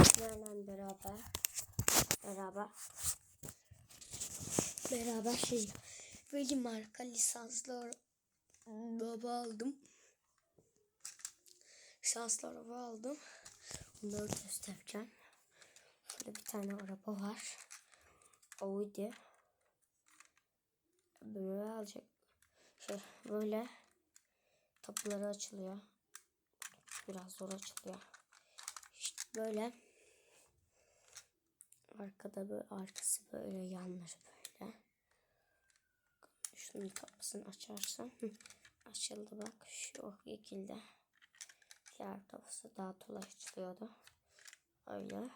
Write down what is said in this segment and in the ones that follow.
partnerle beraber beraber beraber şey böyle marka lisanslı araba aldım. Lisanslı araba aldım. Bunları göstereceğim. Şurada bir tane araba var. Audi. Böyle alacak. Şey böyle kapıları açılıyor. Biraz zor açılıyor. İşte böyle arkada böyle arkası böyle yanları böyle. Şunun kapısını açarsam açıldı bak şu şekilde. Diğer kapısı daha kolay açılıyordu. Öyle.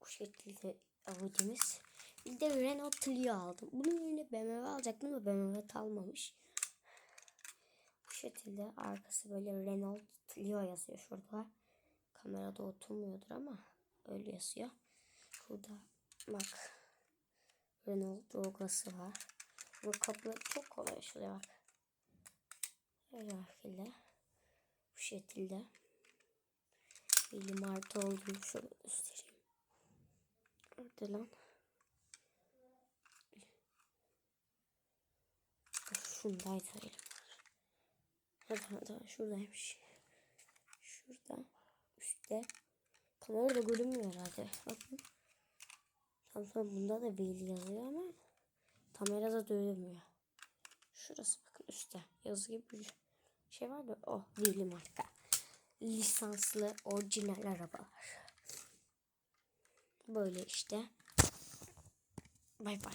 Bu şekilde Audi'miz. Bir de Renault Clio aldım. Bunun yerine BMW alacaktım ama BMW almamış. Bu şekilde arkası böyle Renault Clio yazıyor şurada. Kamerada oturmuyordur ama öyle yazıyor. Şurada bak Renault logosu var. Bu kapıları çok kolay açılıyor bak. Öyle şekilde. Bu şekilde. Bilgi martı olduğunu şöyle göstereyim. Nerede lan? Şundaydı elim. Hadi hadi şuradaymış. Şurada üstte. Tam orada görünmüyor herhalde. Bakın. Tam sonra bunda da Billy yazıyor ama kamerada görünmüyor. Şurası bakın üstte. Yazı gibi bir şey var da o Billy marka. Lisanslı orijinal arabalar. Böyle işte. Bay bay.